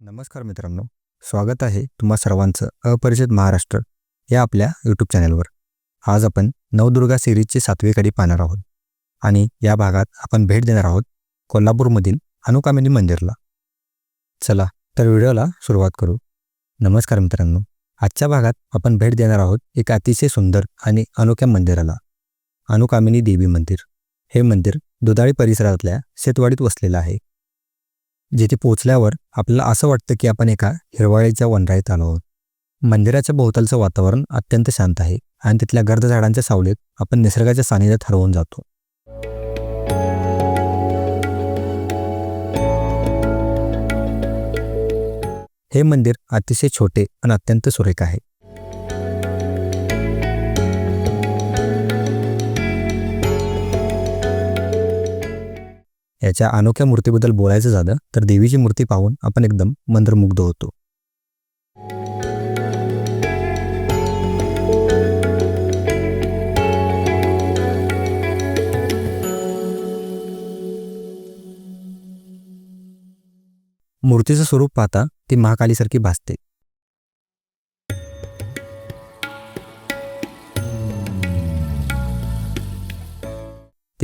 नमस्कार मित्रांनो स्वागत आहे तुम्हा सर्वांचं अपरिचित महाराष्ट्र या आपल्या यूट्यूब चॅनलवर. आज आपण नवदुर्गा सिरीजची सातवी कडी पाहणार आहोत आणि या भागात आपण भेट देणार आहोत कोल्हापूरमधील अनुकामिनी मंदिरला. चला तर व्हिडिओला सुरुवात करू. नमस्कार मित्रांनो आजच्या भागात आपण भेट देणार आहोत एका अतिशय सुंदर आणि अनोख्या मंदिराला अनुकामिनी देवी मंदिर. हे मंदिर दुधाळी परिसरातल्या शेतवाडीत वसलेलं आहे. जिथे पोचल्यावर आपल्याला असं वाटतं की आपण एका हिरवाळीच्या वनराईत आलो आहोत. मंदिराच्या भोवतालचं वातावरण अत्यंत शांत आहे आणि तिथल्या गर्द झाडांच्या सावलीत आपण निसर्गाच्या सानिध्यात हरवून जातो. हे मंदिर अतिशय छोटे आणि अत्यंत सुरेख आहे. याच्या अनोख्या मूर्तीबद्दल बोलायचं झालं तर देवीची मूर्ती पाहून आपण एकदम मंत्रमुग्ध होतो. मूर्तीचं स्वरूप पाहता ती महाकालीसारखी भासते.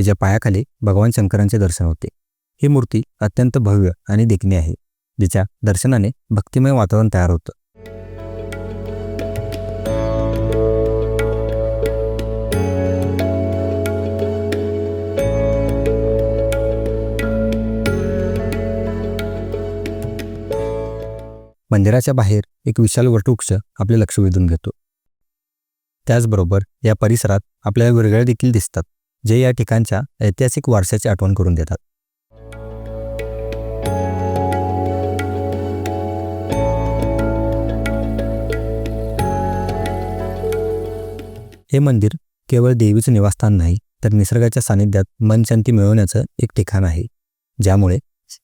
तिच्या पायाखाली भगवान शंकरांचे दर्शन होते. ही मूर्ती अत्यंत भव्य आणि देखणी आहे जिच्या दर्शनाने भक्तिमय वातावरण तयार होतं. मंदिराच्या बाहेर एक विशाल वटवृक्ष आपले लक्ष वेधून घेतो. त्याचबरोबर या परिसरात आपल्याला वेगळ्या देखील दिसतात. जे या ठिकाणच्या ऐतिहासिक वारशाची आठवण करून देतात. हे मंदिर केवळ देवीचं निवासस्थान नाही तर निसर्गाच्या सानिध्यात मनशांती मिळवण्याचं एक ठिकाण आहे. ज्यामुळे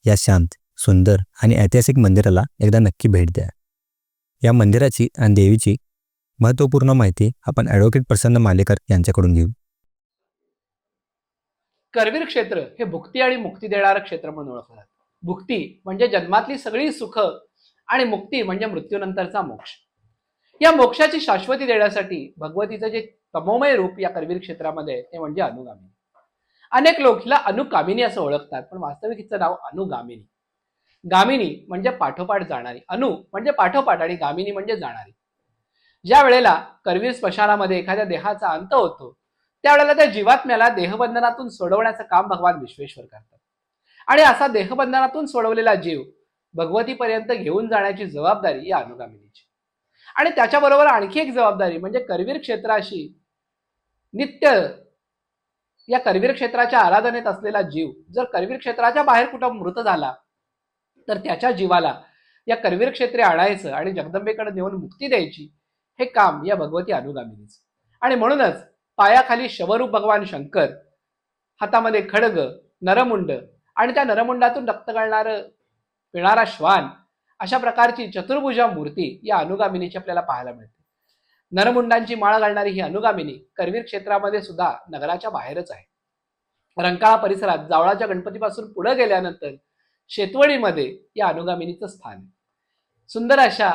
या शांत सुंदर आणि ऐतिहासिक मंदिराला एकदा नक्की भेट द्या. या मंदिराची आणि देवीची महत्त्वपूर्ण माहिती आपण ॲडव्होकेट प्रसन्न मालेकर यांच्याकडून घेऊ. करवीर क्षेत्र हे भुक्ती आणि मुक्ती देणारं क्षेत्र म्हणून ओळखलं जातं. भुक्ती म्हणजे जन्मातली सगळी सुख आणि मुक्ती म्हणजे मृत्यूनंतरचा मोक्ष. या मोक्षाची शाश्वती देण्यासाठी भगवतीचं जे तमोमय रूप या करवीर क्षेत्रामध्ये ते म्हणजे अनुगामिनी. अनेक लोक हिला अनुकामिनी असं ओळखतात पण वास्तविक हिचं नाव अनुगामिनी. गामिनी म्हणजे पाठोपाठ जाणारी. अनु म्हणजे पाठोपाठ आणि गामिनी म्हणजे जाणारी. ज्या वेळेला करवीर स्मशानामध्ये एखाद्या देहाचा अंत होतो त्यावेळेला त्या जीवात्म्याला देहबंधनातून सोडवण्याचं काम भगवान विश्वेश्वर करतात. आणि असा देहबंधनातून सोडवलेला जीव भगवतीपर्यंत घेऊन जाण्याची जबाबदारी या अनुगामिनीची. आणि त्याच्याबरोबर आणखी एक जबाबदारी म्हणजे करवीर क्षेत्राशी नित्य या करवीर क्षेत्राच्या आराधनेत असलेला जीव जर करवीर क्षेत्राच्या बाहेर कुठं मृत झाला तर त्याच्या जीवाला या करवीर क्षेत्रे आणायचं आणि जगदंबेकडे नेऊन मुक्ती द्यायची हे काम या भगवती अनुगामिनीचं. आणि म्हणूनच पायाखाली शवरूप भगवान शंकर हातामध्ये खडग नरमुंड आणि त्या नरमुंडातून रक्त गळणारं पिणारा श्वान अशा प्रकारची चतुर्भुजा मूर्ती या अनुगामिनीची आपल्याला पाहायला मिळते. नरमुंडांची माळ घालणारी ही अनुगामिनी करवीर क्षेत्रामध्ये सुद्धा नगराच्या बाहेरच आहे. रंकाळा परिसरात जावळाच्या गणपतीपासून पुढे गेल्यानंतर शेतवळीमध्ये या अनुगामिनीचं स्थान आहे. सुंदर अशा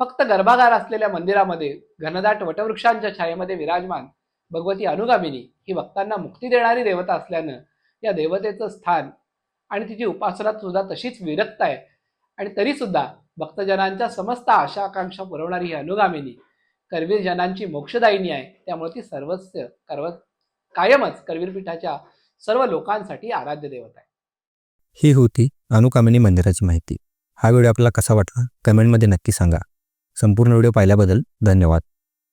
फक्त गर्भागार असलेल्या मंदिरामध्ये घनदाट वटवृक्षांच्या छायेमध्ये विराजमान भगवती अनुगामिनी ही भक्तांना मुक्ती देणारी देवता असल्यानं या देवतेचं स्थान आणि तिची उपासना सुद्धा तशीच विरक्त आहे. आणि तरीसुद्धा भक्तजनांच्या समस्त आशा आकांक्षा पुरवणारी ही अनुगामिनी करवीर जनांची मोक्षदायिनी आहे. त्यामुळे ती सर्वस्व कर्व कायमच करवीर पीठाच्या सर्व लोकांसाठी आराध्य देवता आहे. ही होती अनुकामिनी मंदिराची माहिती. हा व्हिडिओ आपल्याला कसा वाटला? कमेंटमध्ये नक्की सांगा. संपूर्ण व्हिडिओ पाहिल्याबद्दल धन्यवाद.